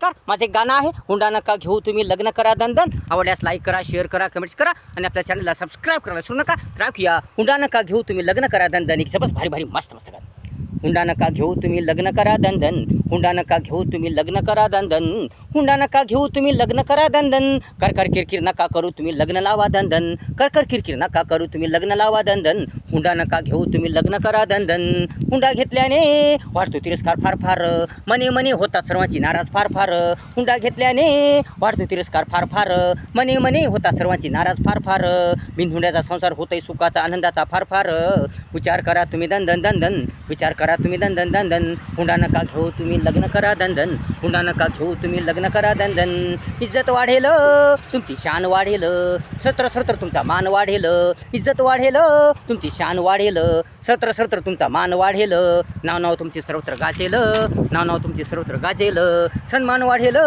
नमस्कार. माझं एक गाणं आहे हुंडा नका घेऊ तुम्ही लग्न करा दंदन आवडल्यास लाईक करा शेअर करा कमेंट्स करा आणि आपल्या चॅनलला सबस्क्राईब करायला विसरू नका. राखूया हुंडा नका घेऊ तुम्ही लग्न करा दंदन एक जबरदस्त भारी भारी मस्त मस्त गाणं. हुंडा नका घेऊ तुम्ही लग्न करा दंदन. हुंडा नका घेऊ तुम्ही लग्न करा दंदन. हुंडा नका घेऊ तुम्ही लग्न करा दंदन. कर कर किरकिर नका करू तुम्ही लग्न लावा दंदन. कर कर किरकिर नका करू तुम्ही लग्न लावा दंदन. हुंडा नका घेऊ तुम्ही लग्न करा दंदन. हुंडा घेतल्याने वाढतो तिरस्कार फार फार. मने मने होता सर्वांची नाराज फार फार. हुंडा घेतल्याने वाढतो तिरस्कार फार फार. मने मने होता सर्वांची नाराज फार फार. बिनहुंड्याचा संसार होतोय सुखाचा आनंदाचा फार फार. विचार करा तुम्ही दंदन दंदन. विचार करा करा तुम्ही दंदन दंदन हुंडा नका घेऊ तुम्ही लग्न करा दंदन हुंडा नका घेऊ तुम्ही लग्न करा दंदन इज्जत वाढेल तुमची शान वाढेल सत्र सत्र तुमचा मान वाढेल इज्जत वाढेल तुमची शान वाढेल सत्र सत्र तुमचा मान वाढेल नाव नाव तुमची सर्वत्र गाजेल नाव नाव तुमची सर्वत्र गाजेल सन्मान वाढेल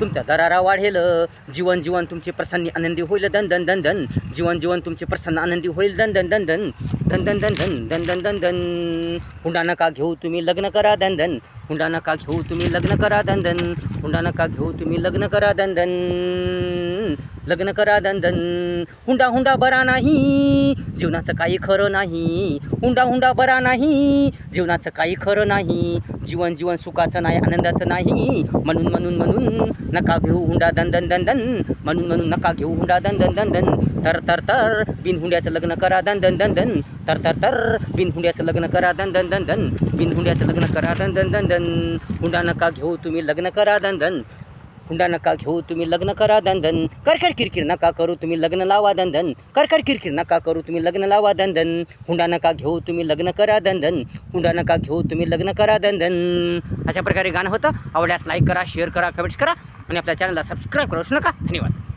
तुमचा दरारा वाढेल जीवन जीवन तुमची प्रसन्न आनंदी होईल दंदन दंदन जीवन जीवन तुमची प्रसन्न आनंदी होईल दंदन दंदन दंदन दंदन दंदन दंदन दंदन हुंडा नका घेऊ तुम्ही लग्न करा दंदन हुंडा नका घेऊ तुम्ही लग्न करा दंदन हुंडा नका घेऊ तुम्ही लग्न करा दंदन लग्न करा दंदन. हुंडा हुंडा बरा नाही जीवनाचं काही खरं नाही. हुंडा हुंडा बरा नाही जीवनाचं काही खरं नाही. जीवन जीवन सुखाचं नाही आनंदाचं नाही. म्हणून म्हणून म्हणून नका घेऊ हुंडा दंदन दंदन. म्हणून म्हणून नका घेऊ हुंडा दंदन दंदन. तर तर तर बिन हुंड्याचं लग्न करा दंदन दंदन. तर तर तर बिनहुंड्याचं लग्न करा दंदन दंदन. बिन हुंड्याचं लग्न करा दंदन दंदन. हुंडा नका घेऊ तुम्ही लग्न करा दंदन. हुंडा नका घेऊ तुम्ही लग्न करा दंदन. कर कर किरकिर नका करू तुम्ही लग्न लावा दंदन. कर कर किरकिर नका करू तुम्ही लग्न लावा दंदन. हुंडा नका घेऊ तुम्ही लग्न करा दंदन. हुंडा नका घेऊ तुम्ही लग्न करा दंदन. अशा प्रकारे गाणं होतं. आवडल्यास लाईक करा शेअर करा कमेंट्स करा आणि आपल्या चॅनलला सबस्क्राईब करू नका. धन्यवाद.